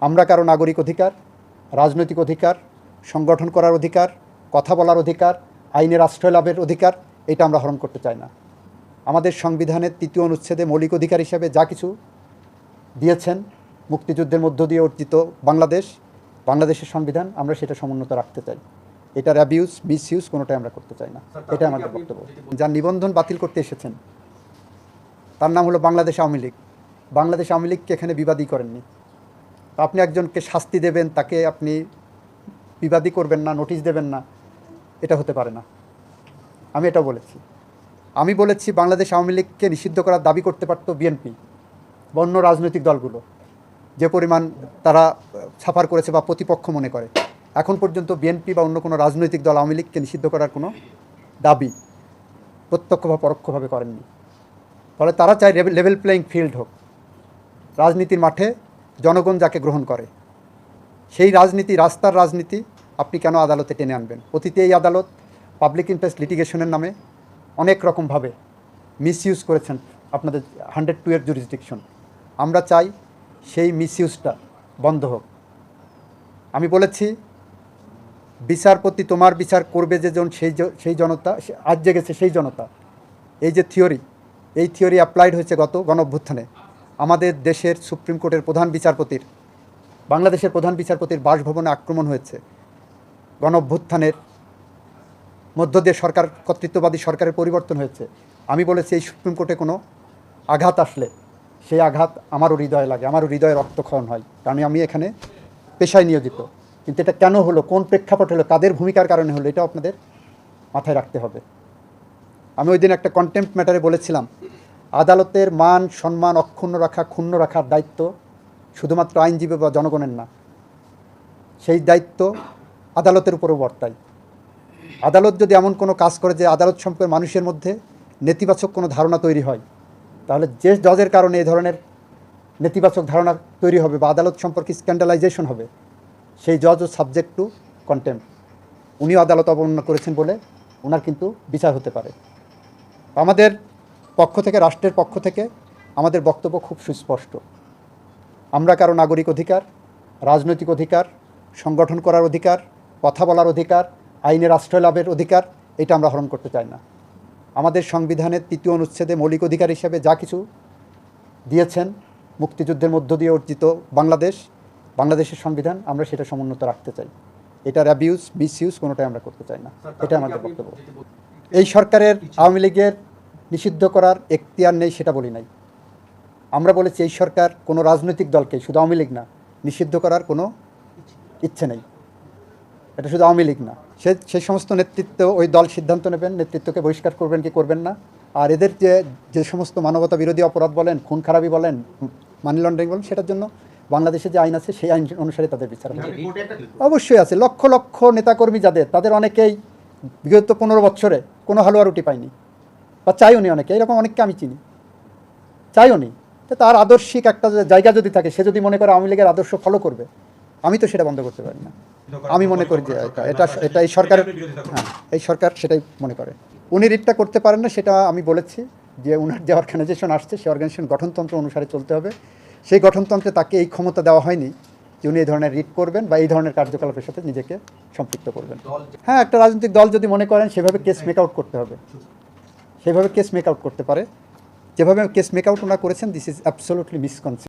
আমরা কারও নাগরিক অধিকার রাজনৈতিক অধিকার সংগঠন করার অধিকার কথা বলার অধিকার আইনের আশ্রয় লাভের অধিকার এটা আমরা হরণ করতে চাই না। আমাদের সংবিধানের তৃতীয় অনুচ্ছেদে মৌলিক অধিকার হিসেবে যা কিছু দিয়েছেন মুক্তিযুদ্ধের মধ্য দিয়ে অর্জিত বাংলাদেশ বাংলাদেশের সংবিধান আমরা সেটা সমুন্নত রাখতে চাই। এটার অ্যাবিউজ মিস ইউজ কোনোটাই আমরা করতে চাই না। এটা আমাদের বক্তব্য। যার নিবন্ধন বাতিল করতে এসেছেন তার নাম হলো বাংলাদেশ আওয়ামী লীগ। বাংলাদেশ আওয়ামী লীগকে এখানে বিবাদী করেননি। আপনি একজনকে শাস্তি দেবেন, তাকে আপনি বিবাদী করবেন না, নোটিশ দেবেন না, এটা হতে পারে না। আমি এটা বলেছি। আমি বলেছি বাংলাদেশ আওয়ামী লীগকে নিষিদ্ধ করার দাবি করতে পারত বিএনপি বা অন্য রাজনৈতিক দলগুলো। যে পরিমাণ তারা সাফার করেছে বা প্রতিপক্ষ মনে করে। এখন পর্যন্ত বিএনপি বা অন্য কোনো রাজনৈতিক দল আওয়ামী লীগকে নিষিদ্ধ করার কোনো দাবি প্রত্যক্ষ বা পরোক্ষভাবে করেননি। ফলে তারা চায় লেভেল প্লেয়িং ফিল্ড হোক। রাজনীতির মাঠে জনগণ যাকে গ্রহণ করে, সেই রাজনীতি, রাস্তার রাজনীতি আপনি কেন আদালতে টেনে আনবেন? অতীতে এই আদালত পাবলিক ইন্টারেস্ট লিটিগেশনের নামে অনেক রকমভাবে মিসইউজ করেছেন আপনাদের হান্ড্রেড টু এর জুরিসডিকশন আমরা চাই সেই মিসইউজটা বন্ধ হোক। আমি বলেছি, বিচারপতি তোমার বিচার করবে যে জন, সেই সেই জনতা, আজ জেগেছে সেই জনতা। এই যে থিওরি এই থিওরি অ্যাপ্লাইড হয়েছে গত গণঅভ্যুত্থানে। আমাদের দেশের সুপ্রিম কোর্টের প্রধান বিচারপতির, বাংলাদেশের প্রধান বিচারপতির বাসভবনে আক্রমণ হয়েছে। গণঅভ্যুত্থানের মধ্য দিয়ে সরকার, কর্তৃত্ববাদী সরকারের পরিবর্তন হয়েছে। আমি বলেছি, এই সুপ্রিম কোর্টে কোনো আঘাত আসলে সেই আঘাত আমারও হৃদয়ে লাগে, আমারও হৃদয়ে রক্তক্ষরণ হয়। কারণ আমি এখানে পেশায় নিয়োজিত। কিন্তু এটা কেন হলো, কোন প্রেক্ষাপট হলো, কাদের ভূমিকার কারণে হলো, এটা আপনাদের মাথায় রাখতে হবে। আমি ওই দিন একটা কন্টেম্প ম্যাটারে বলেছিলাম আদালতের মান, সম্মান, অক্ষুণ্ণ রাখা, ক্ষুণ্ণ রাখার দায়িত্ব শুধুমাত্র আইনজীবী বা জনগণের না, সেই দায়িত্ব আদালতের উপরও বর্তায়। আদালত যদি এমন কোনো কাজ করে যে আদালত সম্পর্কে মানুষের মধ্যে নেতিবাচক কোনো ধারণা তৈরি হয়, তাহলে যে জজের কারণে এই ধরনের নেতিবাচক ধারণা তৈরি হবে বা আদালত সম্পর্কে স্ক্যান্ডালাইজেশন হবে, সেই জজ ও সাবজেক্ট টু কন্টেম্প। উনিও আদালত অবমাননা করেছেন বলে ওনার কিন্তু বিচার হতে পারে। আমাদের পক্ষ থেকে রাষ্ট্রের পক্ষ থেকে আমাদের বক্তব্য খুব সুস্পষ্ট। আমরা কারও নাগরিক অধিকার রাজনৈতিক অধিকার সংগঠন করার অধিকার কথা বলার অধিকার আইনের আশ্রয় লাভের অধিকার এটা আমরা হরণ করতে চাই না। আমাদের সংবিধানের তৃতীয় অনুচ্ছেদে মৌলিক অধিকার হিসেবে যা কিছু দিয়েছেন মুক্তিযুদ্ধের মধ্য দিয়ে অর্জিত বাংলাদেশ বাংলাদেশের সংবিধান আমরা সেটা সমুন্নত রাখতে চাই। এটার অ্যাবিউজ মিস ইউজ কোনোটাই আমরা করতে চাই না। এটা আমাদের বক্তব্য। এই সরকারের আওয়ামী লীগের নিষিদ্ধ করার এখতিয়ার নেই, সেটা বলি নাই। আমরা বলেছি, এই সরকার কোনো রাজনৈতিক দলকে, শুধু আওয়ামী লীগ না, নিষিদ্ধ করার কোনো ইচ্ছে নেই। এটা শুধু আওয়ামী লীগ না। সে সেই সমস্ত নেতৃত্ব ওই দল সিদ্ধান্ত নেবেন, নেতৃত্বকে বহিষ্কার করবেন কি করবেন না। আর এদের যে যে সমস্ত মানবতা বিরোধী অপরাধ বলেন, খুন খারাপি বলেন, মানি লন্ডারিং বলেন, সেটার জন্য বাংলাদেশে যে আইন আছে, সেই আইন অনুসারে তাদের বিচার অবশ্যই আছে। লক্ষ লক্ষ নেতাকর্মী যাদের, তাদের অনেকেই বিগত পনেরো বছরে কোনো হালুয়া রুটি পায়নি। বা চাইও নি অনেকে এরকম অনেককে আমি চিনি। চাইও নি। তো তার আদর্শিক একটা জায়গা যদি থাকে সে যদি মনে করে আওয়ামী লীগের আদর্শ ফলো করবে আমি তো সেটা বন্ধ করতে পারি না। আমি মনে করি যে এটা এটা এই সরকারের হ্যাঁ এই সরকার সেটাই মনে করে। উনি রিটটা করতে পারেন না সেটা আমি বলেছি যে উনার যে অর্গানাইজেশন আসছে সেই অর্গানাইজেশন গঠনতন্ত্র অনুসারে চলতে হবে। সেই গঠনতন্ত্রে তাকে এই ক্ষমতা দেওয়া হয়নি যে উনি এই ধরনের রিট করবেন বা এই ধরনের কার্যকলাপের সাথে নিজেকে সম্পৃক্ত করবেন। হ্যাঁ একটা রাজনৈতিক দল যদি মনে করেন সেভাবে কেস মেক আউট করতে হবে। সেভাবে কেস মেক আউট করতে পারে। যেভাবে কেস মেক আউট ওনারা করেছেন দিস ইজ অ্যাবসোলুটলি মিসকনসেপ্ট